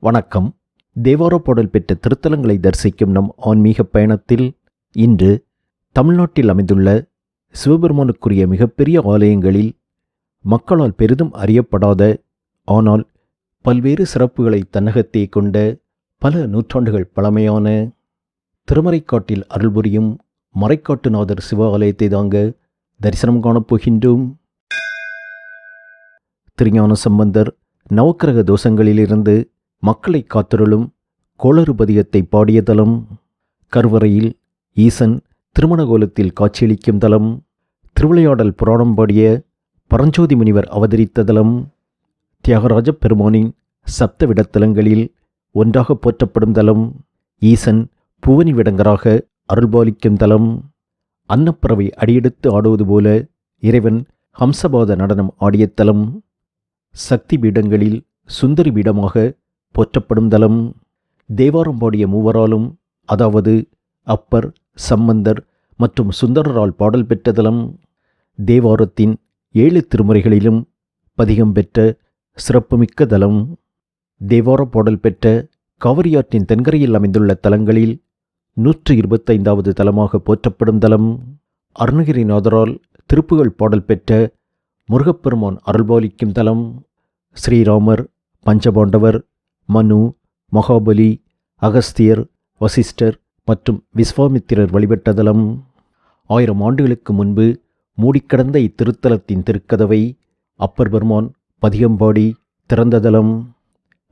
வணக்கம். தேவார பாடல் பெற்ற திருத்தலங்களை தரிசிக்கும் நம் ஆன்மீக பயணத்தில் இன்று தமிழ்நாட்டில் அமைந்துள்ள சிவபெருமானுக்குரிய மிகப்பெரிய ஆலயங்களில் மக்களால் பெரிதும் அறியப்படாத ஆனால் பல்வேறு சிறப்புகளை தன்னகத்தே கொண்ட பல நூற்றாண்டுகள் பழமையான திருமறைக்காட்டில் அருள்புரியும் மறைக்காட்டுநாதர் சிவ ஆலயத்தை தாங்க தரிசனம் காணப்போகின்றோம். திருஞான சம்பந்தர் நவக்கிரக தோஷங்களிலிருந்து மக்களை காத்திருளும் கோளறுபதியத்தை பாடிய தலம் கருவறையில் ஈசன் திருமணகோலத்தில் காட்சியளிக்கும் தலம் திருவிளையாடல் புராணம் பாடிய பரஞ்சோதி முனிவர் அவதரித்த தலம் தியாகராஜ பெருமானின் சப்த தலங்களில் ஒன்றாக போற்றப்படும் தலம் ஈசன் புவனி விடங்கராக அருள்பாலிக்கும் தலம் அன்னப்பறவை அடியெடுத்து ஆடுவது போல இறைவன் ஹம்சபாத நடனம் ஆடிய தலம். சக்தி பீடங்களில் சுந்தரி பீடமாக போற்றப்படும் தலம். தேவாரம் பாடிய மூவராலும் அதாவது அப்பர் சம்பந்தர் மற்றும் சுந்தரரால் பாடல் பெற்ற தலம். தேவாரத்தின் ஏழு திருமுறைகளிலும் பதிகம் பெற்ற சிறப்புமிக்க தலம். தேவார பாடல் பெற்ற காவிரியாற்றின் தென்கரையில் அமைந்துள்ள தலங்களில் நூற்று இருபத்தைந்தாவது தலமாக போற்றப்படும் தலம். அருணகிரிநாதரால் திருப்புகழ் பாடல் பெற்ற முருகப்பெருமான் அருள்பாலிக்கும் தலம் ஸ்ரீராமர் பஞ்சபாண்டவர் மனு மகாபலி அகஸ்தியர் வசிஷ்டர் மற்றும் விஸ்வாமித்திரர் வழிபட்ட தலம். ஆயிரம் ஆண்டுகளுக்கு முன்பு மூடிக்கிடந்த இத்திருத்தலத்தின் திருக்கதவை அப்பர் பெருமான் பதிகம்பாடி திறந்த தலம்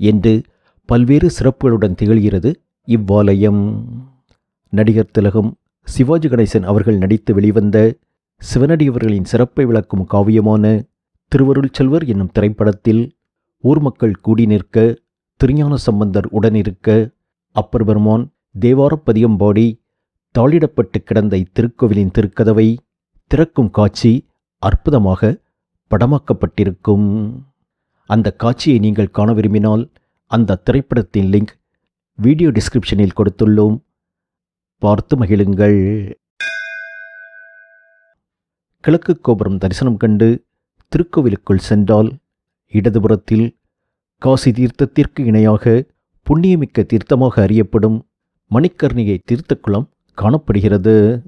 என்று பல்வேறு சிறப்புகளுடன் திகழ்கிறது இவ்வாலயம். நடிகர் திலகம் சிவாஜி கணேசன் அவர்கள் நடித்து வெளிவந்த சிவனடியவர்களின் சிறப்பை விளக்கும் காவியமான திருவருள் செல்வர் என்னும் திரைப்படத்தில் ஊர் மக்கள் கூடி நிற்க திருஞான சம்பந்தர் உடனிருக்க அப்பர் பெருமான் தேவாரப்பதியம் பாடி தாளிடப்பட்டு கிடந்த இத்திருக்கோவிலின் திருக்கதவை திறக்கும் காட்சி அற்புதமாக படமாக்கப்பட்டிருக்கும். அந்த காட்சியை நீங்கள் காண விரும்பினால் அந்த திரைப்படத்தின் லிங்க் வீடியோ டிஸ்கிரிப்ஷனில் கொடுத்துள்ளோம். பார்த்து மகிழுங்கள். கிழக்கு கோபுரம் தரிசனம் கண்டு திருக்கோவிலுக்குள் சென்றால் இடதுபுறத்தில் காசி தீர்த்தத்திற்கு இணையாக புண்ணியமிக்க தீர்த்தமாக அறியப்படும் மணிக்கர்ணிகை தீர்த்தக்குளம் காணப்படுகிறது.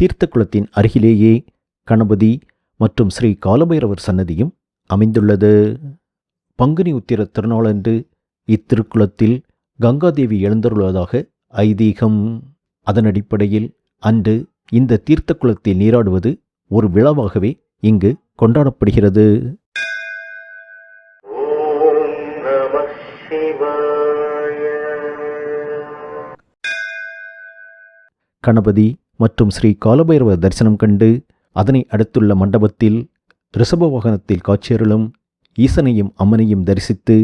தீர்த்தக்குளத்தின் அருகிலேயே கணபதி மற்றும் ஸ்ரீ காலபைரவர் சன்னதியும் அமைந்துள்ளது. பங்குனி உத்திர திருநாளன்று இத்திருக்குளத்தில் கங்காதேவி எழுந்தருள்வதாக ஐதீகம். அதன் அடிப்படையில் அன்று இந்த தீர்த்தக்குளத்தில் நீராடுவது ஒரு விழாவாகவே இங்கு கொண்டாடப்படுகிறது. கணபதி மற்றும் ஸ்ரீ காலபைரவ தரிசனம் கண்டு அதனை அடுத்துள்ள மண்டபத்தில் ரிஷப வாகனத்தில் காட்சியருளும் ஈசனையும் அம்மனையும் தரிசித்து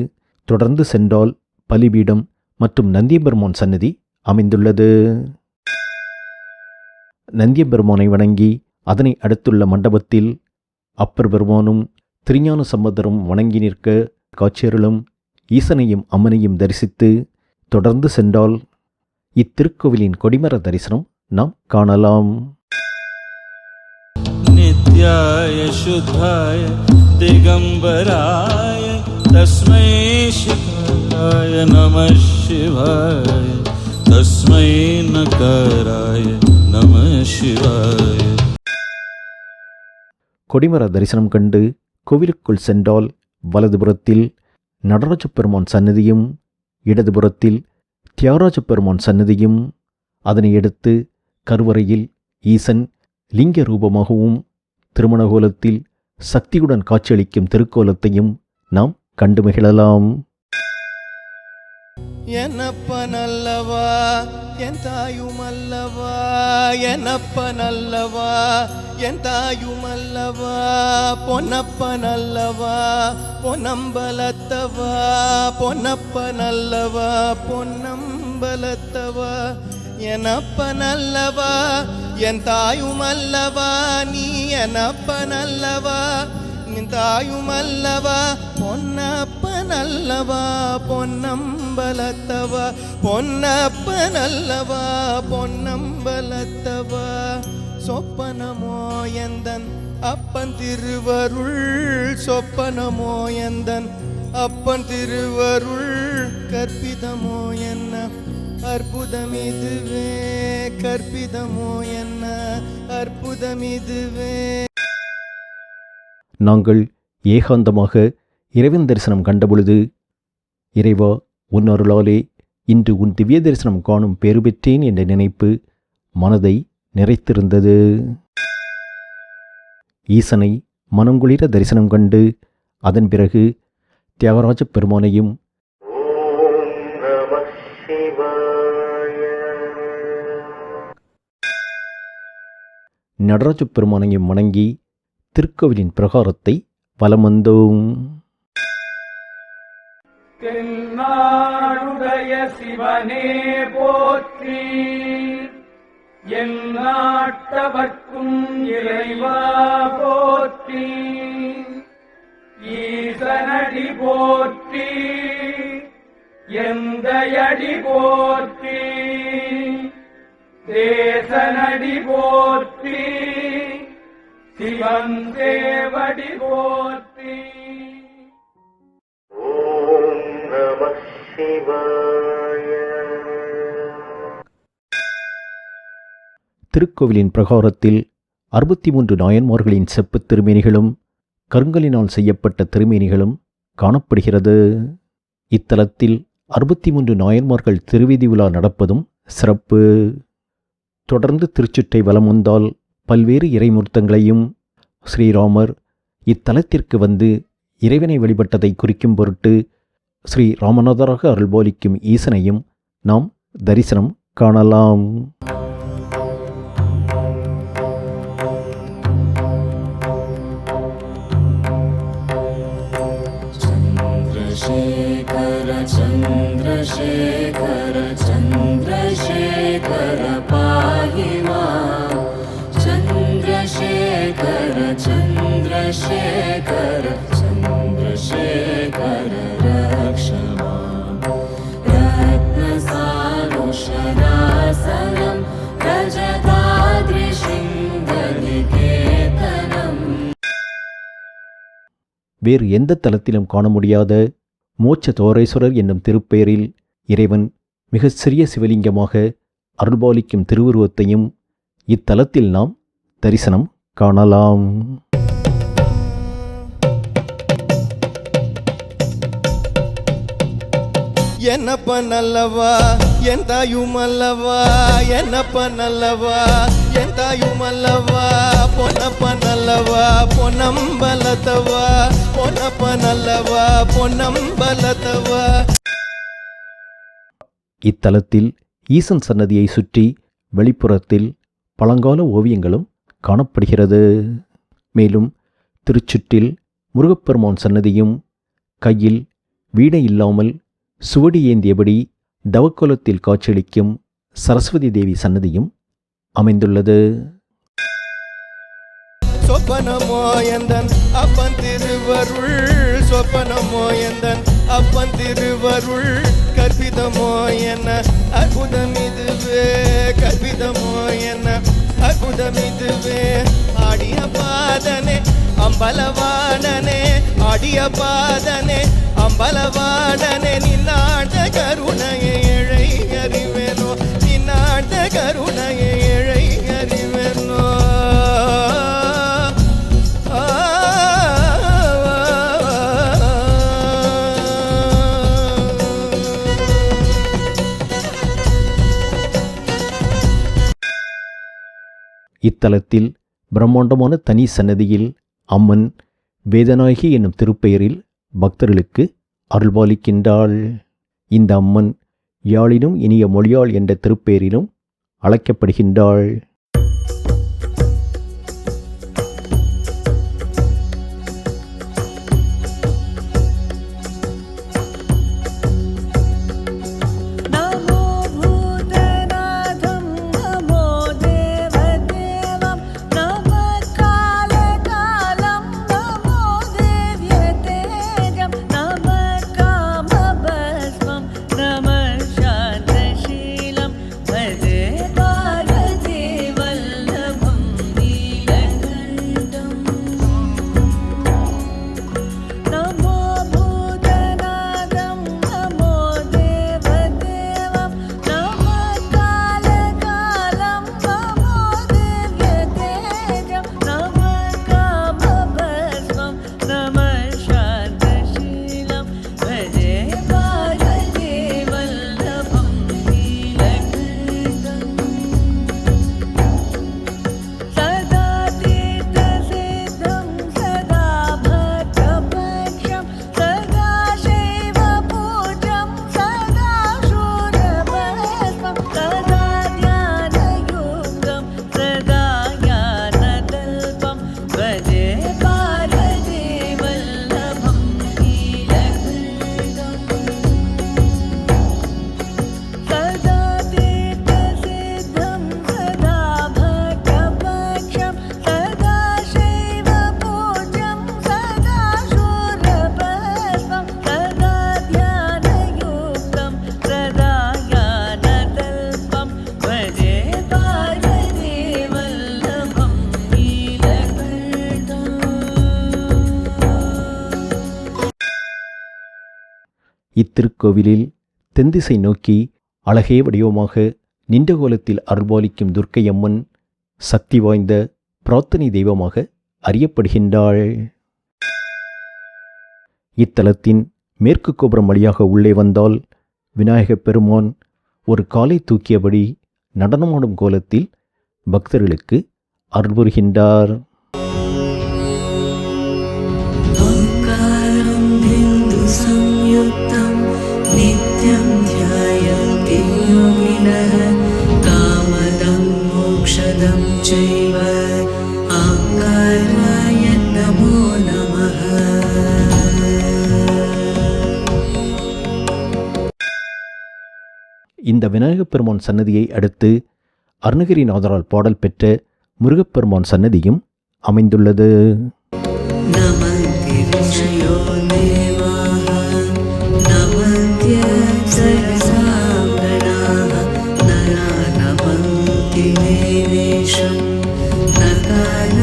தொடர்ந்து சென்றால் பலிபீடம் மற்றும் நந்தியபெருமான் சன்னதி அமைந்துள்ளது. நந்தியபெருமானை வணங்கி அதனை அடுத்துள்ள மண்டபத்தில் அப்பர் பெருமானும் திருஞான சம்பந்தரும் வணங்கி நிற்க காட்சியருளும் ஈசனையும் அம்மனையும் தரிசித்து தொடர்ந்து சென்றால் இத்திருக்கோவிலின் கொடிமர தரிசனம் நாம் காணலாம். நித்யாய சுத்தாய திகம்பராய தஸ்மை நம சிவாய தஸ்மை நகராய நம சிவாய கொடிமர தரிசனம் கண்டு கோவிலுக்குள் சென்றால் வலதுபுறத்தில் நடராஜ பெருமான் சன்னதியும் இடதுபுறத்தில் தியாகராஜ பெருமான் சன்னதியும் அதனை அடுத்து கருவறையில் ஈசன் லிங்க ரூபமாகவும் திருமண கோலத்தில் சக்தியுடன் காட்சியளிக்கும் திருக்கோலத்தையும் நாம் கண்டு மகிழலாம். என்னப்ப நல்லவா? என் தாயும் அல்லவா என் அல்லவா என் தாயும் அல்லவா பொன்னப்பன் அல்லவா பொன்னம்பலத்தவா பொன்னப்பன் அல்லவா பொன்னம்பலத்தவா என் அப்பன் அல்லவா என் தாயும் அல்லவா நீ என் அப்பன் அல்லவா என் தாயும் அல்லவா தாயுமல்லவா நல்லவா பொன்னம்பலத்தவா? பொன்னப்ப நல்லவா பொன்னம்பலத்தவா? சொப்பனமோ எந்தன் அப்பன் திருவருள் சொப்பனமோ எந்தன் அப்பன் திருவருள் கற்பிதமோ என்ன? அற்புதம் இதுவே கற்பிதமோ என்ன? அற்புதம் இதுவே நாங்கள் ஏகாந்தமாக இறைவன் தரிசனம் கண்டபொழுது இறைவா உன் அருளாலே இன்று உன் திவ்ய தரிசனம் காணும் பேறு பெற்றேன் என்ற நினைப்பு மனதை நிறைத்திருந்தது. ஈசனை மனங்குளிர தரிசனம் கண்டு அதன் பிறகு தியாகராஜ பெருமானையும் நடராஜ பெருமானையும் வணங்கி திருக்கோவிலின் பிரகாரத்தை வலம் வந்தோம். தென்னாடுடைய சிவனே போற்றி. எந்நாட்டவர்க்கும் இறைவா போற்றி. ஈசனடி போற்றி. எந்தையடி போற்றி. தேசனடி போற்றி. சிவந்தேவடி போற்றி. திருக்கோவிலின் பிரகாரத்தில் அறுபத்தி மூன்று நாயன்மார்களின் செப்புத் திருமேனிகளும் கருங்கலினால் செய்யப்பட்ட திருமேனிகளும் காணப்படுகிறது. இத்தலத்தில் அறுபத்தி மூன்று நாயன்மார்கள் திருவீதி உலா நடப்பதும் சிறப்பு. தொடர்ந்து திருச்சுற்றை வலம் வந்தால் பல்வேறு இறைமூர்த்தங்களையும் ஸ்ரீராமர் இத்தலத்திற்கு வந்து இறைவனை வழிபட்டதை குறிக்கும் பொருட்டு ஸ்ரீ ராமநாதராக அருள்பாலிக்கும் ஈசனையும் நாம் தரிசனம் காணலாம் चन्द्रशेखर चन्द्रशेखर चन्द्रशेखर पाहि मां चन्द्रशेखर चन्द्रशेखर चन्द्रशेखर வேறு எந்த தலத்திலும் காண முடியாத மோட்ச தோரேஸ்வரர் என்னும் திருப்பெயரில் இறைவன் மிகச் சிறிய சிவலிங்கமாக அருள்பாலிக்கும் திருவுருவத்தையும் இத்தலத்தில் நாம் தரிசனம் காணலாம். என்னப்ப நல்லவா? என் தாயும் அல்லவா என்னப்ப நல்லவா என் தாயும் அல்லவா பொன்னப்ப நல்லவா பொன்னம்பலத்தவா பொன்னப்ப நல்லவா பொன்னம்பலத்தவா. இத்தலத்தில் ஈசன் சன்னதியை சுற்றி வெளிப்புறத்தில் பழங்கால ஓவியங்களும் காணப்படுகிறது. மேலும் திருச்சுற்றில் முருகப்பெருமான் சன்னதியும் கையில் வீணை இல்லாமல் சுவடி ஏந்தியபடி தவக்கோலத்தில் காட்சியளிக்கும் சரஸ்வதி தேவி சன்னதியும் அமைந்துள்ளது. சொப்பனமோ அப்பன் திருவருள் சொப்பனமோயந்தன் அப்பன் திருவருள் கற்பிதமோ என்ன அற்புதம் இதுவே கற்பிதமோ என்ன அற்புதம் இதுவே ஆடிய பாதனே அம்பலவாடனே ஆடிய பாதனே அம்பலவாடனே நின்னாட கரு இத்தலத்தில் பிரம்மாண்டமான தனி சன்னதியில் அம்மன் வேதநாயகி என்னும் திருப்பெயரில் பக்தர்களுக்கு அருள்பாலிக்கின்றாள். இந்த அம்மன் யாழினும் இனிய மொழியாள் என்ற திருப்பெயரிலும் அழைக்கப்படுகின்றாள். இத்திருக்கோவிலில் தென்திசை நோக்கி அழகே வடிவமாக நின்ற கோலத்தில் அருள்பாலிக்கும் துர்க்கையம்மன் சக்தி வாய்ந்த பிரார்த்தனை தெய்வமாக அறியப்படுகின்றாள். இத்தலத்தின் மேற்கு கோபுரம் வழியாக உள்ளே வந்தால் விநாயகப் பெருமான் ஒரு காலை தூக்கியபடி நடனமாடும் கோலத்தில் பக்தர்களுக்கு அருள் விநாயகப் பெருமான் சன்னதியை அடுத்து அருணகிரி நாதரால் பாடல் பெற்ற முருகப்பெருமான் சன்னதியும் அமைந்துள்ளது Thank.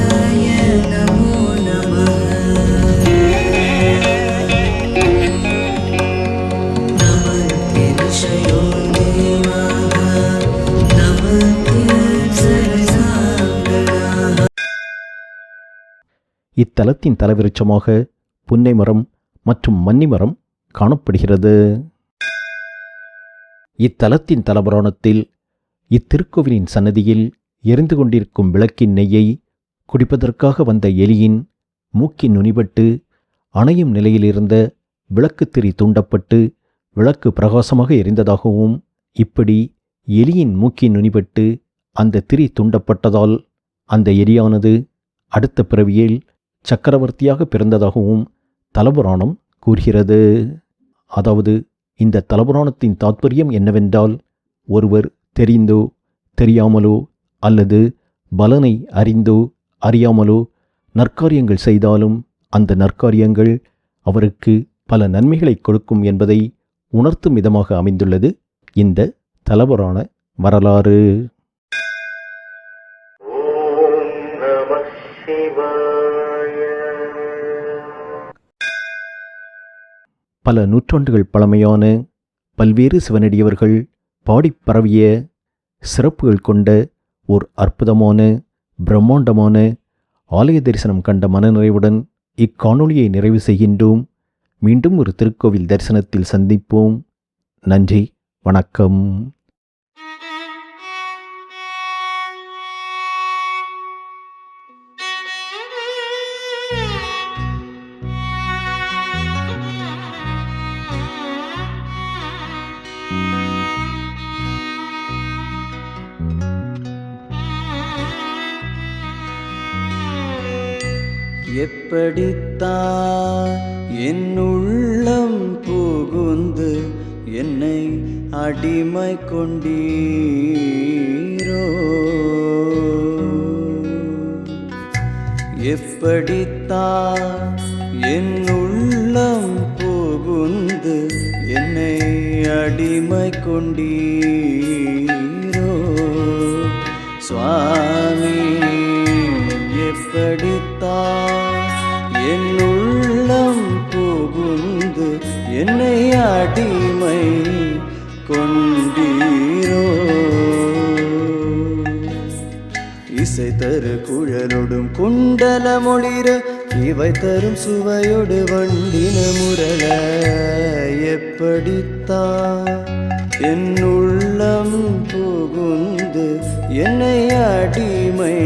இத்தலத்தின் தலைவிருச்சமாக புன்னை மரம் மற்றும் மன்னி மரம் காணப்படுகிறது. இத்தலத்தின் தலபுராணத்தில் இத்திருக்கோவிலின் சன்னதியில் எரிந்து கொண்டிருக்கும் விளக்கின் நெய்யை குடிப்பதற்காக வந்த எலியின் மூக்கின் நுனிபட்டு அணையும் நிலையிலிருந்த விளக்கு திரி தூண்டப்பட்டு விளக்கு பிரகாசமாக எரிந்ததாகவும் இப்படி எலியின் மூக்கின் நுனிபட்டு அந்த திரி தூண்டப்பட்டதால் அந்த எலியானது அடுத்த பிறவியில் சக்கரவர்த்தியாக பிறந்ததாகவும் தலபுராணம் கூறுகிறது. அதாவது இந்த தலபுராணத்தின் தாத்பரியம் என்னவென்றால் ஒருவர் தெரிந்தோ தெரியாமலோ அல்லது பலனை அறிந்தோ அறியாமலோ நற்காரியங்கள் செய்தாலும் அந்த நற்காரியங்கள் அவருக்கு பல நன்மைகளை கொடுக்கும் என்பதை உணர்த்தும் விதமாக அமைந்துள்ளது இந்த தலபுராண வரலாறு. பல நூற்றாண்டுகள் பழமையான பல்வேறு சிவனடியவர்கள் பாடிப் பரவிய சிறப்புகள் கொண்ட ஓர் அற்புதமான பிரம்மாண்டமான ஆலய தரிசனம் கண்ட மனநிறைவுடன் இக்காணொளியை நிறைவு செய்கின்றோம். மீண்டும் ஒரு திருக்கோவில் தரிசனத்தில் சந்திப்போம். நன்றி வணக்கம். எப்படித்தான் என் உள்ளம் புகுந்து என்னை அடிமை கொண்டீரோ? எப்படித்தான் என் உள்ளம் புகுந்து என்னை அடிமை கொண்டீரோ? சுவா என்னை அடிமை கொண்டீரோ? இசை தரு குழலொடும் குண்டல மொழிர இவை தரும் சுவையொடு வண்டின முரள எப்படித்தான் என் உள்ளம் புகுந்து என்னை அடிமை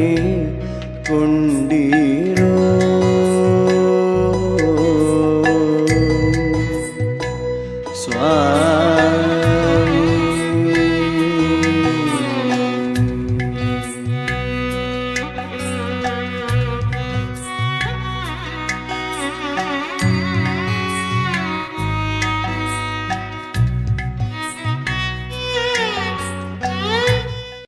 கொண்டீர்?